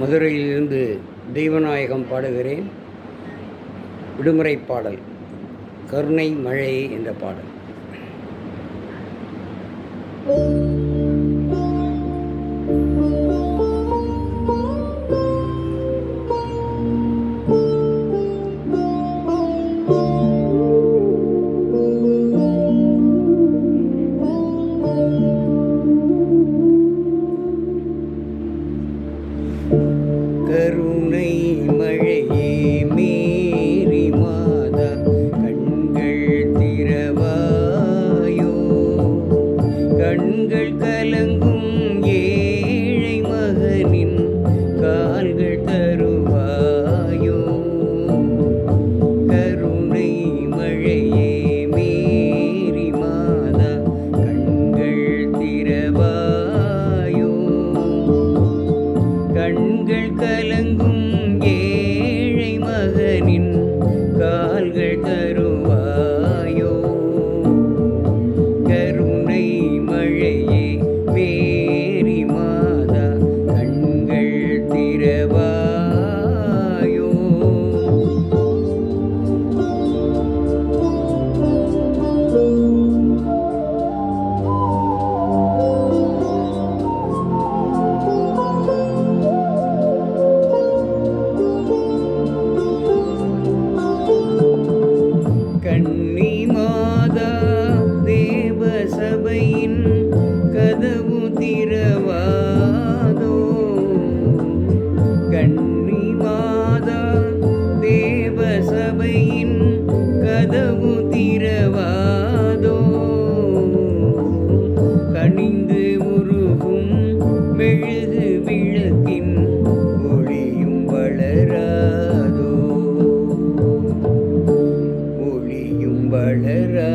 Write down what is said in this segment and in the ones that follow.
மதுரையிலிருந்து தெய்வநாயகம் பாடுகிறேன். விடுமுறை பாடல் கருணை மழை என்ற பாடல். கண்கள் கலங்கும். வளரா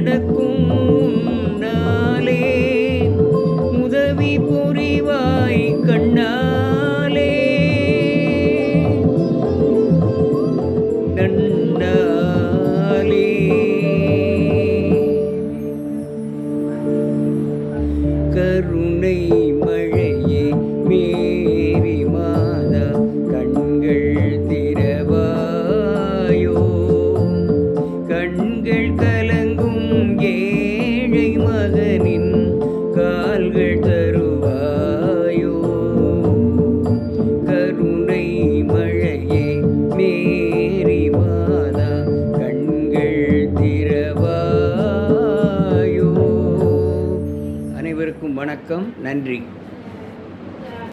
நடக்கும் நாளே உதவி புரிவாய் கண்ணாலே. நன்னாலே. கருணை வணக்கம் நன்றி.